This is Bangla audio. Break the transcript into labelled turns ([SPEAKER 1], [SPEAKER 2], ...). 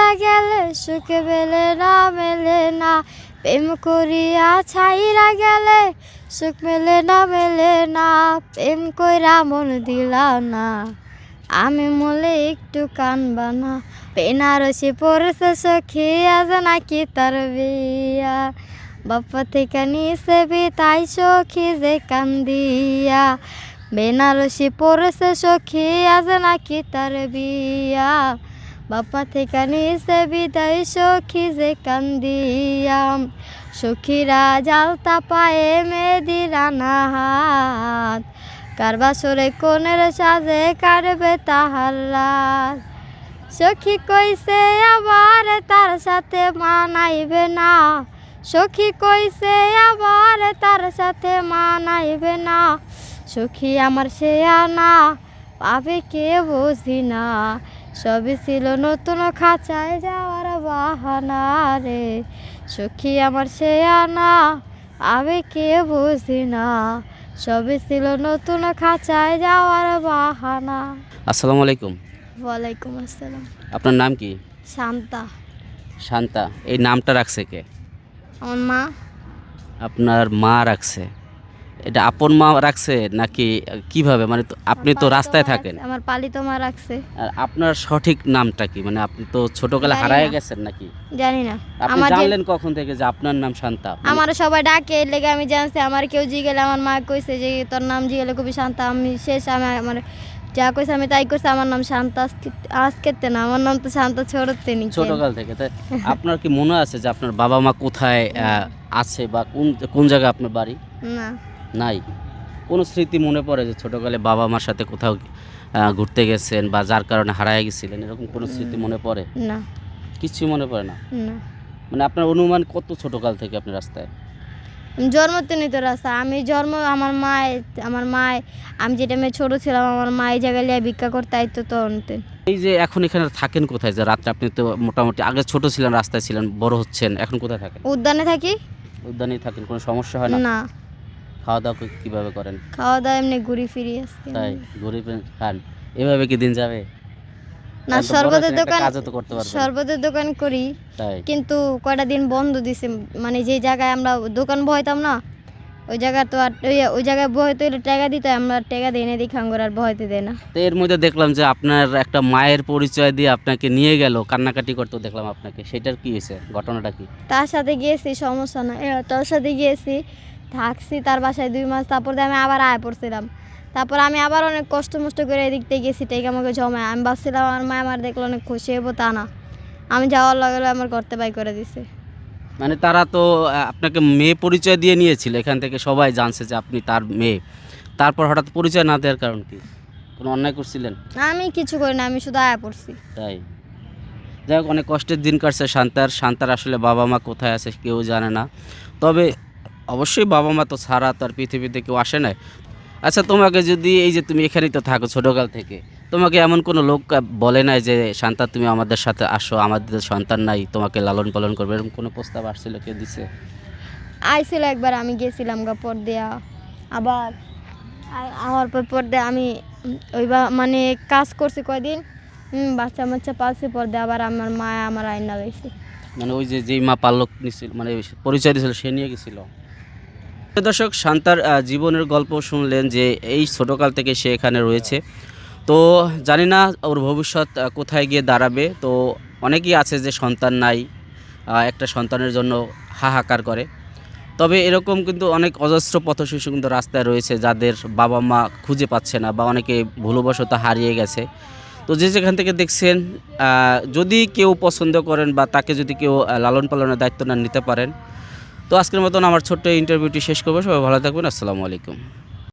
[SPEAKER 1] চইলা গেলে সুখে বেলে না মেলে না। প্রেম করিয়া ছাইরা গেলে সুখ মেলে না মেলে না। প্রেম কইরা মন দিলা না। আমি মলে একটু কানবা না বেনারসি পড়েছে সখী, আজ নাকি তার বিয়া। বাপ্পা থেকে নিচে তাই সখী যে কান্দিয়া বেনারসি পড়েছে সখী, আজ নাকি তার বিয়া। বাপ্পা থেকে নিচে বিদায়, সখী যে কান্দিয়া সখীরা জালতা পায়ে মেদি রানা হাত। কারবাসরে কোনের সাজে কারবে তাহার রাত। সখী কইছে, আবার তার সাথে মানাইবে না। সখী কইছে, আবার তার সাথে মানাইবে না। সখী, আমার সে আনা পাবে কে বুঝি না। সবই ছিল নতুন খাঁচায় যাওয়ার বাহানা রে। সখী আমার সে আনা আমি কে বুঝি না। সবই ছিল নতুন খাঁচায় যাওয়ার বাহানা।
[SPEAKER 2] আসসালামু আলাইকুম।
[SPEAKER 1] ওয়ালাইকুম আসসালাম।
[SPEAKER 2] আপনার নাম কি?
[SPEAKER 1] শান্তা।
[SPEAKER 2] শান্তা এই নামটা রাখছে কে?
[SPEAKER 1] আমার মা।
[SPEAKER 2] আপনার মা রাখছে। এটা আপন মা রাখছে নাকি কীভাবে? মানে আপনি তো রাস্তায় থাকেন।
[SPEAKER 1] আমার পালিত মা রাখছে।
[SPEAKER 2] আর আপনার সঠিক নামটা কি? মানে আপনি তো ছোটকালে
[SPEAKER 1] জানি
[SPEAKER 2] হারায় গেছেন নাকি?
[SPEAKER 1] জানি না।
[SPEAKER 2] আপনি জানলেন কখন থেকে যে আপনার নাম শান্তা?
[SPEAKER 1] আমার সবাই ডাকে লেগে আমি জানছি আমার কেউ জিগেলে আমার মা কইছে যে তোর নাম জিগেলে খুবই শান্তা আমি শেষ আমি আমার যা কইছে আমি তাই করছি আমার নাম শান্ত আজকে আজকেতে না আমার নাম তো শান্তা ছোটতে নি
[SPEAKER 2] ছোটকাল থেকে তাই? আপনার কি মনে আছে যে আপনার বাবা মা কোথায় আছে বা কোন কোন জায়গায় আপনার বাড়ি?
[SPEAKER 1] না।
[SPEAKER 2] নাই। কোনো স্মৃতি মনে পড়ে যে ছোটোকালে বাবা মার সাথে কোথাও ঘুরতে গেছেন বা যার কারণে হারায় গেছিলেন এরকম কোনো স্মৃতি মনে পড়ে?
[SPEAKER 1] না।
[SPEAKER 2] কিছু মনে পড়ে না? মানে আপনার অনুমান কত ছোটকাল থেকে আপনি রাস্তায়?
[SPEAKER 1] জন্মতে তো রাস্তা আমি জন্ম আমার মায় আমার মায় আমি যে টাইমে ছোট ছিলাম আমার মা এই জায়গায় লিয়ে ভিক্ষা করতে আইতো তখন
[SPEAKER 2] এই যে এখন এখানে থাকেন কোথায়? যে রাত্রে আপনি তো মোটামুটি আগে ছোট ছিলেন রাস্তায় ছিলেন বড় হচ্ছেন এখন কোথায় থাকেন?
[SPEAKER 1] উদ্যানে থাকি।
[SPEAKER 2] উদ্যানে থাকেন কোনো সমস্যা হয় না?
[SPEAKER 1] না।
[SPEAKER 2] খাওয়া দাওয়া কীভাবে করেন?
[SPEAKER 1] খাওয়া দাওয়া এমনি ঘুরি ফিরি আজকে।
[SPEAKER 2] তাই গরিব খান। এভাবে কি দিন যাবে?
[SPEAKER 1] না শরবতের দোকান
[SPEAKER 2] তো করতে পারবেন।
[SPEAKER 1] শরবতের দোকান করি কিন্তু কয়টা দিন বন্ধ দিছে মানে যে জায়গায় আমরা দোকান বহাইতাম না ওই জায়গা তো আর ওই জায়গায় বহাইতে হলে টাকা দিতে আমরা টাকা দিই না দেখি আঙ্গুর আর বহাইতে দেয় না।
[SPEAKER 2] তো এর মধ্যে দেখলাম যে আপনার একটা মায়ের পরিচয় দিয়ে আপনাকে নিয়ে গেল কান্নাকাটি করতে দেখলাম আপনাকে। সেটার কি হয়েছে? ঘটনাটা কি?
[SPEAKER 1] তার সাথে গিয়েছি সমস্যা না তার সাথে গিয়েছি। থাকছি তার বাসায় দুই মাস তারপর আমি আবার আয় পড়ছিলাম। তারপর আমি আবার অনেক কষ্ট মষ্ট করে এদিক থেকে গেছি টেকে আমাকে জমায়। আমি ভাবছিলাম আমার মা আমার দেখল অনেক খুশি হব তা না। আমি যাওয়ার লগে লগে আমার করতে বাই করে দিছে।
[SPEAKER 2] মানে তারা তো আপনাকে মেয়ে পরিচয় দিয়ে নিয়েছিল। এখান থেকে সবাই জানছে যে আপনি তার মেয়ে। তারপর হঠাৎ পরিচয় না দেওয়ার কারণ কি? কোনো অন্যায় করছিলেন?
[SPEAKER 1] আমি কিছু করি না আমি শুধু আয়া পড়ছি।
[SPEAKER 2] তাই? যাই হোক অনেক কষ্টের দিন কাটছে শান্তার। শান্তার আসলে বাবা মা কোথায় আছে কেউ জানে না। তবে অবশ্যই বাবা মা তো ছাড়া তো আর পৃথিবীতে কেউ আসে না আচ্ছা তোমাকে যদি এই যে তুমি এখানেই তো থাকো ছোটোকাল থেকে তোমাকে এমন কোনো লোক বলে নাই যে শান্তা তুমি আমাদের সাথে আসো আমাদের সন্তান নাই তোমাকে লালন পালন করবে? এরকম কোনো প্রস্তাব আসছিল কেউ দিছে?
[SPEAKER 1] আইছিল একবার আমি গেছিলাম গা পর দেয়া আবার আমার পর পর দিয়ে আমি ওই বা- মানে কাজ করছি কয়দিন বাচ্চা বাচ্চা পালছি পর দিয়ে আবার আমার মা আমার আইনা গেছে
[SPEAKER 2] মানে ওই যে যেই মা পালক নিছিল মানে পরিচয় দিয়েছিল সে নিয়ে গেছিল? দর্শক, শান্তার জীবনের গল্প শুনলেন যে এই ছোটোকাল থেকে সে এখানে রয়েছে। তো জানি না ওর ভবিষ্যৎ কোথায় গিয়ে দাঁড়াবে। তো অনেকেই আছে যে সন্তান নাই একটা সন্তানের জন্য হাহাকার করে। তবে এরকম কিন্তু অনেক অজস্র পথশিশু কিন্তু রাস্তায় রয়েছে যাদের বাবা মা খুঁজে পাচ্ছে না বা অনেকে ভুলবশত হারিয়ে গেছে। তো যে যেখান থেকে দেখছেন যদি কেউ পছন্দ করেন বা তাকে যদি কেউ লালন পালনের দায়িত্ব না নিতে পারেন তো আজকের মতন আমার ছোট্ট ইন্টারভিউটি শেষ করব। সবাই ভালো থাকবেন। আসসালামু আলাইকুম।